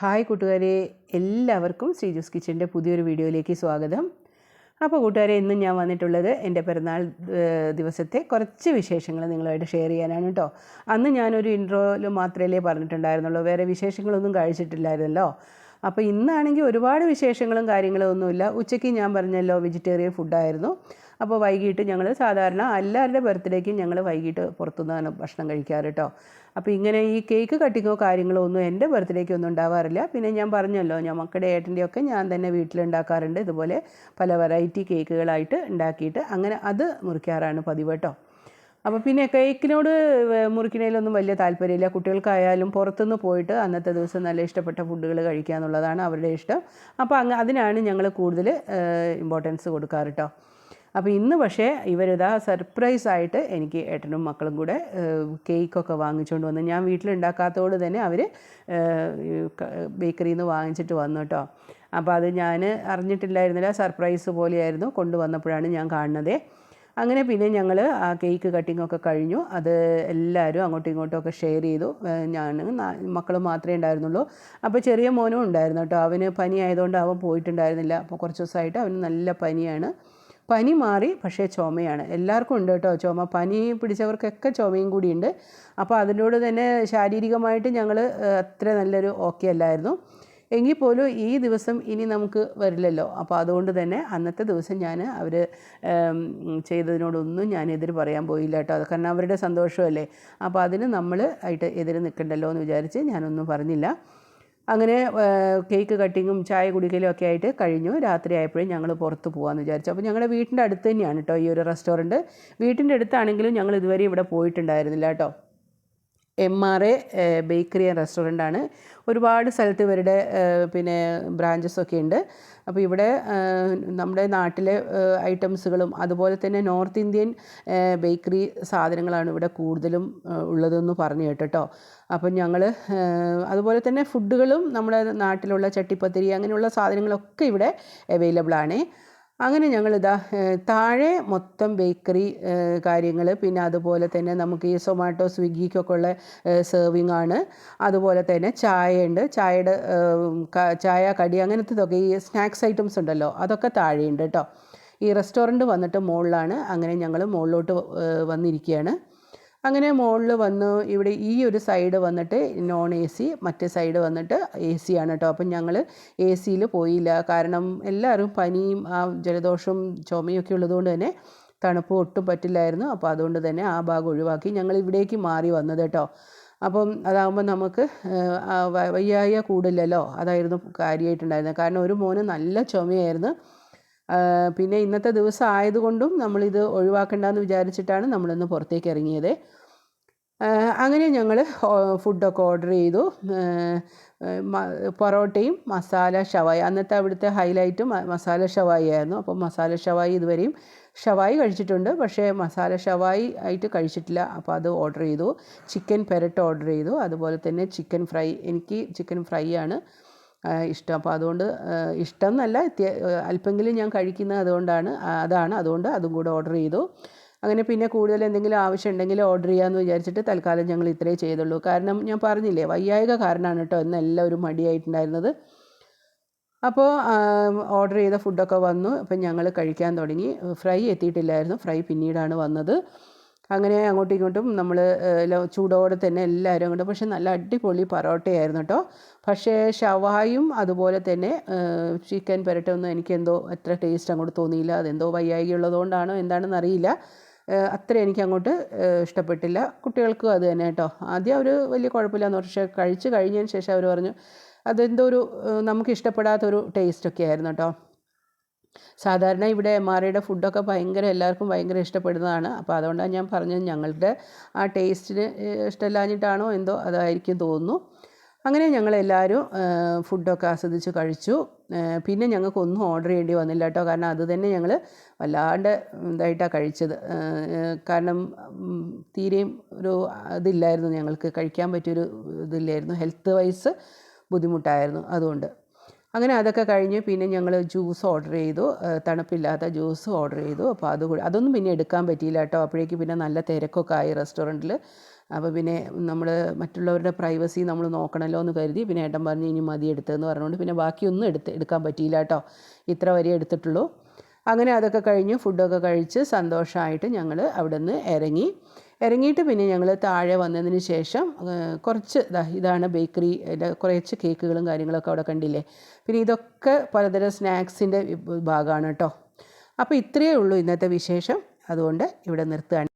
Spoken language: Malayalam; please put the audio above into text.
ഹായ് കൂട്ടുകാരെ എല്ലാവർക്കും ശ്രീജൂസ് കിച്ചന്റെ പുതിയൊരു വീഡിയോയിലേക്ക് സ്വാഗതം. അപ്പോൾ കൂട്ടുകാരെ ഇന്ന് ഞാൻ വന്നിട്ടുള്ളത് എന്റെ പിറന്നാൾ ദിവസത്തെ കുറച്ച് വിശേഷങ്ങൾ നിങ്ങളുമായിട്ട് ഷെയർ ചെയ്യാനാണ് കേട്ടോ. അന്ന് ഞാനൊരു ഇൻട്രോയിൽ മാത്രമല്ലേ പറഞ്ഞിട്ടുണ്ടായിരുന്നുള്ളൂ. വേറെ വിശേഷങ്ങളൊന്നും കഴിച്ചിട്ടില്ലായിരുന്നല്ലോ. അപ്പോൾ ഇന്നാണെങ്കിൽ ഒരുപാട് വിശേഷങ്ങളും കാര്യങ്ങളും ഒന്നുമില്ല. ഉച്ചയ്ക്ക് ഞാൻ പറഞ്ഞല്ലോ വെജിറ്റേറിയൻ ഫുഡായിരുന്നു. അപ്പോൾ വൈകിട്ട് ഞങ്ങൾ സാധാരണ എല്ലാവരുടെ ബർത്ത്ഡേക്കും ഞങ്ങൾ വൈകിട്ട് പുറത്തുനിന്നാണ് ഭക്ഷണം കഴിക്കാറ് കേട്ടോ അപ്പോൾ ഇങ്ങനെ ഈ കേക്ക് കട്ടിങ്ങോ കാര്യങ്ങളോ ഒന്നും എന്റെ ബർത്ത്ഡേക്ക് ഒന്നും ഉണ്ടാവാറില്ല. പിന്നെ ഞാൻ പറഞ്ഞല്ലോ ഞാൻ മക്കളുടെ ഏട്ടന്റെയൊക്കെ ഞാൻ തന്നെ വീട്ടിലുണ്ടാക്കാറുണ്ട്. ഇതുപോലെ പല വെറൈറ്റി കേക്കുകളായിട്ട് ഉണ്ടാക്കിയിട്ട് അങ്ങനെ അത് മുറിക്കാറാണ് പതിവ് കേട്ടോ അപ്പോൾ പിന്നെ കേക്കിനോട് മുറിക്കുന്നതിലൊന്നും വലിയ താല്പര്യമില്ല. കുട്ടികൾക്കായാലും പുറത്തുനിന്ന് പോയിട്ട് അന്നത്തെ ദിവസം നല്ല ഇഷ്ടപ്പെട്ട ഫുഡുകൾ കഴിക്കുക എന്നുള്ളതാണ് അവരുടെ ഇഷ്ടം. അപ്പോൾ അങ്ങ് അതിനാണ് ഞങ്ങൾ കൂടുതൽ ഇമ്പോർട്ടൻസ് കൊടുക്കാറ് കേട്ടോ അപ്പോൾ ഇന്ന് പക്ഷേ ഇവരിതാ സർപ്രൈസ് ആയിട്ട് എനിക്ക് ഏട്ടനും മക്കളും കൂടെ കേക്കൊക്കെ വാങ്ങിച്ചുകൊണ്ട് വന്നു. ഞാൻ വീട്ടിലുണ്ടാക്കാത്തതുകൊണ്ട് തന്നെ അവർ ബേക്കറിയിൽ നിന്ന് വാങ്ങിച്ചിട്ട് വന്നു കേട്ടോ അപ്പോൾ അത് ഞാൻ അറിഞ്ഞിട്ടില്ലായിരുന്നില്ല സർപ്രൈസ് പോലെയായിരുന്നു കൊണ്ടുവന്നപ്പോഴാണ് ഞാൻ കാണുന്നത്. അങ്ങനെ പിന്നെ ഞങ്ങൾ ആ കേക്ക് കട്ടിംഗ് ഒക്കെ കഴിഞ്ഞു. അത് എല്ലാവരും അങ്ങോട്ടും ഇങ്ങോട്ടും ഒക്കെ ഷെയർ ചെയ്തു. ഞാൻ മക്കൾ മാത്രമേ ഉണ്ടായിരുന്നുള്ളൂ. അപ്പോൾ ചെറിയ മോനും ഉണ്ടായിരുന്നു കേട്ടോ അവന് പനി ആയതുകൊണ്ട് അവൻ പോയിട്ടുണ്ടായിരുന്നില്ല. അപ്പോൾ കുറച്ച് ദിവസമായിട്ട് അവന് നല്ല പനിയാണ്. പനി മാറി പക്ഷേ ചുമയാണ്. എല്ലാവർക്കും ഉണ്ട് കേട്ടോ ചുമ. പനി പിടിച്ചവർക്കൊക്കെ ചുമയും കൂടിയുണ്ട് അപ്പോൾ അതിനോട് തന്നെ ശാരീരികമായിട്ട് ഞങ്ങൾ അത്ര നല്ലൊരു ഓക്കെ അല്ലായിരുന്നു. എങ്കിൽ പോലും ഈ ദിവസം ഇനി നമുക്ക് വരില്ലല്ലോ. അപ്പോൾ അതുകൊണ്ട് തന്നെ അന്നത്തെ ദിവസം ഞാൻ അവർ ചെയ്തതിനോടൊന്നും ഞാൻ എതിര് പറയാൻ പോയില്ല കേട്ടോ. അത് കാരണം അവരുടെ സന്തോഷമല്ലേ. അപ്പോൾ അതിന് നമ്മൾ ആയിട്ട് എതിര് നിൽക്കണ്ടല്ലോ എന്ന് വിചാരിച്ച് ഞാനൊന്നും പറഞ്ഞില്ല. അങ്ങനെ കേക്ക് കട്ടിങ്ങും ചായ കുടിക്കലും ഒക്കെ ആയിട്ട് കഴിഞ്ഞു. രാത്രി ആയപ്പോഴും ഞങ്ങൾ പുറത്ത് പോകാമെന്ന് വിചാരിച്ചു. അപ്പോൾ ഞങ്ങളുടെ വീട്ടിന്റെ അടുത്ത് തന്നെയാണ് കേട്ടോ ഈ ഒരു റെസ്റ്റോറന്റ് വീട്ടിന്റെ അടുത്താണെങ്കിലും ഞങ്ങൾ ഇതുവരെ ഇവിടെ പോയിട്ടുണ്ടായിരുന്നില്ല കേട്ടോ M R A bakery and restaurant ആണ്. ഒരുപാട് സ്ഥലത്ത് ഇവരുടെ പിന്നെ ബ്രാഞ്ചസ് ഒക്കെ ഉണ്ട്. അപ്പോൾ ഇവിടെ നമ്മുടെ നാട്ടിലെ ഐറ്റംസുകളും അതുപോലെ തന്നെ നോർത്ത് ഇന്ത്യൻ ബേക്കറി സാധനങ്ങളാണ് ഇവിടെ കൂടുതലും ഉള്ളതെന്ന് പറഞ്ഞു കേട്ടോ അപ്പം ഞങ്ങൾ അതുപോലെ തന്നെ ഫുഡുകളും നമ്മുടെ നാട്ടിലുള്ള ചട്ടിപ്പത്തിരി അങ്ങനെയുള്ള സാധനങ്ങളൊക്കെ ഇവിടെ അവൈലബിൾ ആണ്. അങ്ങനെ ഞങ്ങളിതാ താഴെ മൊത്തം ബേക്കറി കാര്യങ്ങൾ പിന്നെ അതുപോലെ തന്നെ നമുക്ക് ഈ സൊമാറ്റോ സ്വിഗ്ഗിക്കൊക്കെ ഉള്ള സെർവിങ് ആണ്. അതുപോലെ തന്നെ ചായയുണ്ട്. ചായയുടെ ചായ കടി അങ്ങനത്തതൊക്കെ ഈ സ്നാക്സ് ഐറ്റംസ് ഉണ്ടല്ലോ അതൊക്കെ താഴെയുണ്ട് കേട്ടോ ഈ റെസ്റ്റോറന്റ് വന്നിട്ട് മുകളിലാണ് അങ്ങനെ ഞങ്ങൾ മുകളിലോട്ട് വന്നിരിക്കുകയാണ് അങ്ങനെ മുകളിൽ വന്ന് ഇവിടെ ഈ ഒരു സൈഡ് വന്നിട്ട് നോൺ എ സി മറ്റേ സൈഡ് വന്നിട്ട് എ സി ആണ് കേട്ടോ അപ്പം ഞങ്ങൾ എ സിയിൽ പോയില്ല. കാരണം എല്ലാവരും പനിയും ആ ജലദോഷവും ചുമയൊക്കെ ഉള്ളതുകൊണ്ട് തന്നെ തണുപ്പ് ഒട്ടും പറ്റില്ലായിരുന്നു. അപ്പോൾ അതുകൊണ്ട് തന്നെ ആ ഭാഗം ഒഴിവാക്കി ഞങ്ങൾ ഇവിടേക്ക് മാറി വന്നത് കേട്ടോ അപ്പം അതാകുമ്പോൾ നമുക്ക് ഏഹ്, ആ വ- വയ്യായ്ക കൂടില്ലല്ലോ. അതായിരുന്നു കാര്യമായിട്ടുണ്ടായിരുന്നത് കാരണം ഒരു മോന് നല്ല ചുമയായിരുന്നു. പിന്നെ ഇന്നത്തെ ദിവസം ആയതുകൊണ്ടും നമ്മളിത് ഒഴിവാക്കണ്ടെന്ന് വിചാരിച്ചിട്ടാണ് നമ്മളിന്ന് പുറത്തേക്ക് ഇറങ്ങിയത്. അങ്ങനെ ഞങ്ങൾ ഫുഡൊക്കെ ഓർഡർ ചെയ്തു. പൊറോട്ടയും മസാല ഷവായി. അന്നത്തെ അവിടുത്തെ ഹൈലൈറ്റ് മസാല ഷവായി ആയിരുന്നു. അപ്പോൾ മസാല ഷവായി ഇതുവരെയും ഷവായി കഴിച്ചിട്ടുണ്ട്. പക്ഷേ മസാല ഷവായി ആയിട്ട് കഴിച്ചിട്ടില്ല. അപ്പോൾ അത് ഓർഡർ ചെയ്തു. ചിക്കൻ പെരട്ട് ഓർഡർ ചെയ്തു. അതുപോലെ തന്നെ ചിക്കൻ ഫ്രൈ. എനിക്ക് ചിക്കൻ ഫ്രൈ ആണ്. ഇഷ്ടം. അപ്പോൾ അതുകൊണ്ട് ഇഷ്ടം എന്നല്ല അല്പമെങ്കിലും ഞാൻ കഴിക്കുന്നത് അതുകൊണ്ടാണ് അതാണ്. അതുകൊണ്ട് അതും കൂടെ ഓർഡർ ചെയ്തു. അങ്ങനെ പിന്നെ കൂടുതൽ എന്തെങ്കിലും ആവശ്യം ഉണ്ടെങ്കിൽ ഓർഡർ ചെയ്യാമെന്ന് വിചാരിച്ചിട്ട് തൽക്കാലം ഞങ്ങൾ ഇത്രേ ചെയ്തുള്ളൂ. കാരണം ഞാൻ പറഞ്ഞില്ലേ വയ്യായിക കാരണമാണ് കേട്ടോ എന്നെല്ലാം ഒരു മടിയായിട്ടുണ്ടായിരുന്നത്. അപ്പോൾ ഓർഡർ ചെയ്ത ഫുഡൊക്കെ വന്നു. അപ്പം ഞങ്ങൾ കഴിക്കാൻ തുടങ്ങി. ഫ്രൈ എത്തിയിട്ടില്ലായിരുന്നു. ഫ്രൈ പിന്നീടാണ് വന്നത്. അങ്ങനെ അങ്ങോട്ടും ഇങ്ങോട്ടും നമ്മൾ ചൂടോടെ തന്നെ എല്ലാവരും അങ്ങോട്ട്. പക്ഷേ നല്ല അടിപൊളി പൊറോട്ടയായിരുന്നു കേട്ടോ. പക്ഷേ ഷവായും അതുപോലെ തന്നെ ചിക്കൻ പെരട്ടൊന്നും എനിക്കെന്തോ അത്ര ടേസ്റ്റ് അങ്ങോട്ട് തോന്നിയില്ല. അതെന്തോ വയ്യായി ഉള്ളതുകൊണ്ടാണോ എന്താണെന്ന് അറിയില്ല. അത്ര എനിക്ക് അങ്ങോട്ട് ഇഷ്ടപ്പെട്ടില്ല. കുട്ടികൾക്കും അത് തന്നെ കേട്ടോ. ആദ്യം അവർ വലിയ കുഴപ്പമില്ലാന്ന് പക്ഷേ കഴിച്ച് കഴിഞ്ഞതിന് ശേഷം അവർ പറഞ്ഞു അതെന്തോ ഒരു നമുക്ക് ഇഷ്ടപ്പെടാത്തൊരു ടേസ്റ്റൊക്കെ ആയിരുന്നു കേട്ടോ. സാധാരണ ഇവിടെ എം ആർ ഐയുടെ ഫുഡൊക്കെ ഭയങ്കര എല്ലാവർക്കും ഭയങ്കര ഇഷ്ടപ്പെടുന്നതാണ്. അപ്പോൾ അതുകൊണ്ടാണ് ഞാൻ പറഞ്ഞത് ഞങ്ങളുടെ ആ ടേസ്റ്റിന് ഇഷ്ടമില്ലാഞ്ഞിട്ടാണോ എന്തോ അതായിരിക്കും തോന്നുന്നു. അങ്ങനെ ഞങ്ങളെല്ലാവരും ഫുഡൊക്കെ ആസ്വദിച്ച് കഴിച്ചു. പിന്നെ ഞങ്ങൾക്കൊന്നും ഓർഡർ ചെയ്യേണ്ടി വന്നില്ല കേട്ടോ. കാരണം അത് തന്നെ ഞങ്ങൾ വല്ലാണ്ട് ഇതായിട്ടാണ് കഴിച്ചത്. കാരണം തീരെയും ഒരു ഇതില്ലായിരുന്നു ഞങ്ങൾക്ക്. കഴിക്കാൻ പറ്റിയൊരു ഇതില്ലായിരുന്നു. ഹെൽത്ത് വൈസ് ബുദ്ധിമുട്ടായിരുന്നു അതുകൊണ്ട്. അങ്ങനെ അതൊക്കെ കഴിഞ്ഞ് പിന്നെ ഞങ്ങൾ ജ്യൂസ് ഓർഡർ ചെയ്തു. തണുപ്പില്ലാത്ത ജ്യൂസ് ഓർഡർ ചെയ്തു. അപ്പോൾ അതുകൂടി അതൊന്നും പിന്നെ എടുക്കാൻ പറ്റിയില്ല കേട്ടോ. അപ്പോഴേക്ക് പിന്നെ നല്ല തിരക്കൊക്കെ ആയി റെസ്റ്റോറന്റിൽ അപ്പോൾ പിന്നെ നമ്മൾ മറ്റുള്ളവരുടെ പ്രൈവസി നമ്മൾ നോക്കണമല്ലോ എന്ന് കരുതി പിന്നെ ഏട്ടൻ പറഞ്ഞു ഇനി മതി എടുത്തതെന്ന് പറഞ്ഞുകൊണ്ട് പിന്നെ ബാക്കിയൊന്നും എടുത്ത് എടുക്കാൻ പറ്റിയില്ല കേട്ടോ. ഇത്ര വരെ എടുത്തിട്ടുള്ളൂ. അങ്ങനെ അതൊക്കെ കഴിഞ്ഞ് ഫുഡൊക്കെ കഴിച്ച് സന്തോഷമായിട്ട് ഞങ്ങൾ അവിടെ നിന്ന് ഇറങ്ങി. ഇറങ്ങിയിട്ട് പിന്നെ ഞങ്ങൾ താഴെ വന്നതിന് ശേഷം കുറച്ച് ഇതാ ഇതാണ് ബേക്കറി കുറച്ച് കേക്കുകളും കാര്യങ്ങളൊക്കെ അവിടെ കണ്ടില്ലേ? പിന്നെ ഇതൊക്കെ പലതരം സ്നാക്സിന്റെ ഭാഗമാണ് കേട്ടോ. അപ്പോൾ ഇത്രയേ ഉള്ളൂ ഇന്നത്തെ വിശേഷം. അതുകൊണ്ട് ഇവിടെ നിർത്തുകയാണ്.